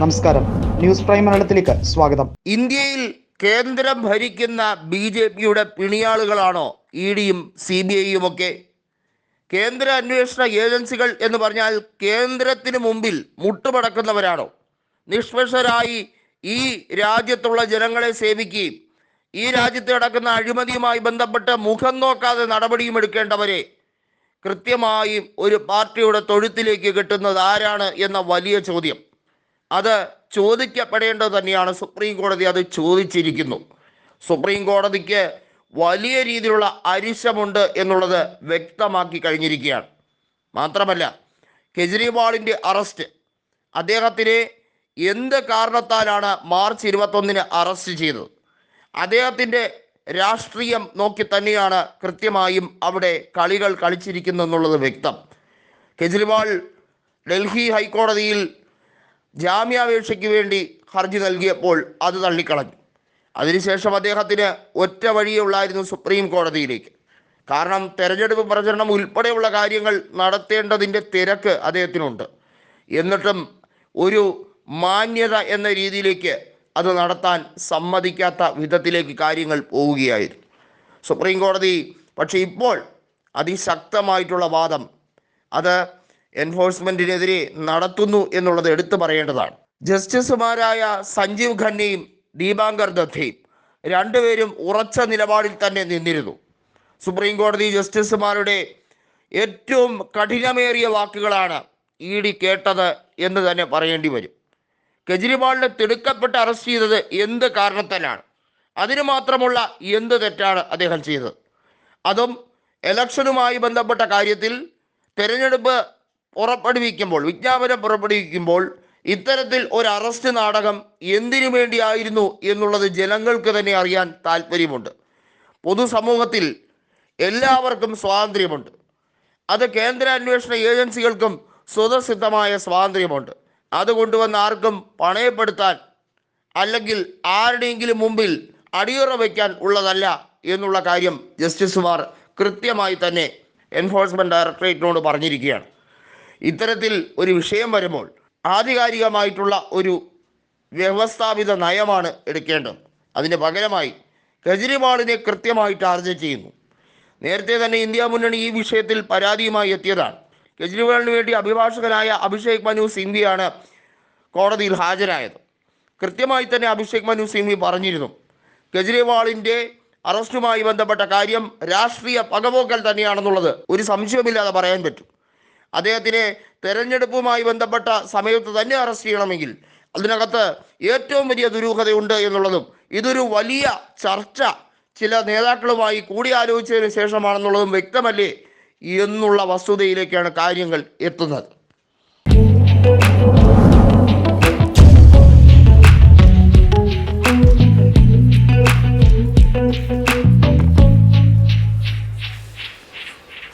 നമസ്കാരം. News prime മലയാളത്തിലേക്ക് സ്വാഗതം. ഇന്ത്യയിൽ കേന്ദ്രം ഭരിക്കുന്ന ബി ജെ പിയുടെ പിണിയാളുകളാണോ ഇ ഡിയും സി ബി ഐയും ഒക്കെ കേന്ദ്ര അന്വേഷണ ഏജൻസികൾ എന്ന് പറഞ്ഞാൽ കേന്ദ്രത്തിന് മുമ്പിൽ മുട്ടുമടക്കുന്നവരാണോ നിഷ്പക്ഷരായി ഈ രാജ്യത്തുള്ള ജനങ്ങളെ സേവിക്കുകയും ഈ രാജ്യത്ത് നടക്കുന്ന അഴിമതിയുമായി ബന്ധപ്പെട്ട് മുഖം നോക്കാതെ നടപടിയും എടുക്കേണ്ടവരെ കൃത്യമായും ഒരു പാർട്ടിയുടെ തൊഴുത്തിലേക്ക് കിട്ടുന്നത് ആരാണ് എന്ന വലിയ ചോദ്യം. അത് ചോദിക്കപ്പെടേണ്ടത് തന്നെയാണ്. സുപ്രീം കോടതി അത് ചോദിച്ചിരിക്കുന്നു. സുപ്രീം കോടതിക്ക് വലിയ രീതിയിലുള്ള അരിശമുണ്ട് എന്നുള്ളത് വ്യക്തമാക്കി കഴിഞ്ഞിരിക്കുകയാണ്. മാത്രമല്ല കെജ്രിവാളിന്റെ അറസ്റ്റ് അദ്ദേഹത്തിനെ എന്ത് കാരണത്താലാണ് മാർച്ച് ഇരുപത്തൊന്നിന് അറസ്റ്റ് ചെയ്തത്? അദ്ദേഹത്തിന്റെ രാഷ്ട്രീയം നോക്കി തന്നെയാണ് കൃത്യമായും അവിടെ കളികൾ കളിച്ചിരിക്കുന്നു എന്നുള്ളത് വ്യക്തം. കെജ്രിവാൾ ഡൽഹി ഹൈക്കോടതിയിൽ ജാമ്യാപേക്ഷയ്ക്ക് വേണ്ടി ഹർജി നൽകിയപ്പോൾ അത് തള്ളിക്കളഞ്ഞു. അതിനുശേഷം അദ്ദേഹത്തിന് ഒറ്റ വഴിയേ ഉള്ളായിരുന്നു സുപ്രീം കോടതിയിലേക്ക്. കാരണം തെരഞ്ഞെടുപ്പ് പ്രചരണം ഉൾപ്പെടെയുള്ള കാര്യങ്ങൾ നടത്തേണ്ടതിന്റെ തിരക്ക് അദ്ദേഹത്തിനുണ്ട്. എന്നിട്ടും ഒരു മാന്യത എന്ന രീതിയിലേക്ക് അത് നടത്താൻ സമ്മതിക്കാത്ത വിധത്തിലേക്ക് കാര്യങ്ങൾ പോവുകയായിരുന്നു. സുപ്രീം കോടതി. പക്ഷേ ഇപ്പോൾ അതിശക്തമായിട്ടുള്ള വാദം. അത് എൻഫോഴ്സ്മെന്റിനെതിരെ നടത്തുന്നു എന്നുള്ളത് എടുത്തു പറയേണ്ടതാണ്. ജസ്റ്റിസുമാരായ സഞ്ജീവ് ഖന്നയും ദീപാങ്കർ ദത്തയും രണ്ടുപേരും ഉറച്ച നിലപാടിൽ തന്നെ നിന്നിരുന്നു. സുപ്രീം കോടതി ജസ്റ്റിസുമാരുടെ ഏറ്റവും കഠിനമേറിയ വാക്കുകളാണ് ഇ ഡി കേട്ടത് എന്ന് തന്നെ പറയേണ്ടി വരും. കെജ്രിവാളിനെ തിടുക്കപ്പെട്ട് അറസ്റ്റ് ചെയ്തത് എന്ത് കാരണത്താലാണ്? അതിന് മാത്രമുള്ള എന്ത് തെറ്റാണ് അദ്ദേഹം ചെയ്തത്? അതും ഇലക്ഷനുമായി ബന്ധപ്പെട്ട കാര്യത്തിൽ തെരഞ്ഞെടുപ്പ് പുറപ്പെടുവിക്കുമ്പോൾ വിജ്ഞാപനം പുറപ്പെടുവിക്കുമ്പോൾ ഇത്തരത്തിൽ ഒരു അറസ്റ്റ് നാടകം എന്തിനു വേണ്ടിയായിരുന്നു എന്നുള്ളത് ജനങ്ങൾക്ക് തന്നെ അറിയാൻ താല്പര്യമുണ്ട് പൊതുസമൂഹത്തിൽ എല്ലാവർക്കും സ്വാതന്ത്ര്യമുണ്ട്. അത് കേന്ദ്ര അന്വേഷണ ഏജൻസികൾക്കും സ്വതസിദ്ധമായ സ്വാതന്ത്ര്യമുണ്ട്. അത് കൊണ്ടുവന്ന് ആർക്കും പണയപ്പെടുത്താൻ അല്ലെങ്കിൽ ആരുടെയെങ്കിലും മുമ്പിൽ അടിയുറ വയ്ക്കാൻ ഉള്ളതല്ല എന്നുള്ള കാര്യം ജസ്റ്റിസുമാർ കൃത്യമായി തന്നെ എൻഫോഴ്സ്മെന്റ് ഡയറക്ടറേറ്റിനോട് പറഞ്ഞിരിക്കുകയാണ്. ഇത്തരത്തിൽ ഒരു വിഷയം വരുമ്പോൾ ആധികാരികമായിട്ടുള്ള ഒരു വ്യവസ്ഥാപിത നയമാണ് എടുക്കേണ്ടത്. അതിന് പകരമായി കെജ്രിവാളിനെ കൃത്യമായി ടാർഗറ്റ് ചെയ്യുന്നു. നേരത്തെ തന്നെ ഇന്ത്യ മുന്നണി ഈ വിഷയത്തിൽ പരാതിയുമായി എത്തിയതാണ്. കെജ്രിവാളിന് വേണ്ടി അഭിഭാഷകനായ അഭിഷേക് മനു സിംഗ്വിയാണ് കോടതിയിൽ ഹാജരായത്. കൃത്യമായി തന്നെ അഭിഷേക് മനു സിംഗ്വി പറഞ്ഞിരുന്നു കെജ്രിവാളിന്റെ അറസ്റ്റുമായി ബന്ധപ്പെട്ട കാര്യം രാഷ്ട്രീയ പകപോക്കൽ തന്നെയാണെന്നുള്ളത് ഒരു സംശയമില്ലാതെ പറയാൻ പറ്റും. അദ്ദേഹത്തിനെ തെരഞ്ഞെടുപ്പുമായി ബന്ധപ്പെട്ട സമയത്ത് തന്നെ അറസ്റ്റ് ചെയ്യണമെങ്കിൽ അതിനകത്ത് ഏറ്റവും വലിയ ദുരൂഹതയുണ്ട് എന്നുള്ളതും ഇതൊരു വലിയ ചർച്ച. ചില നേതാക്കളുമായി കൂടിയാലോചിച്ചതിന് ശേഷമാണെന്നുള്ളതും വ്യക്തമല്ലേ? എന്നുള്ള വസ്തുതയിലേക്കാണ് കാര്യങ്ങൾ എത്തുന്നത്.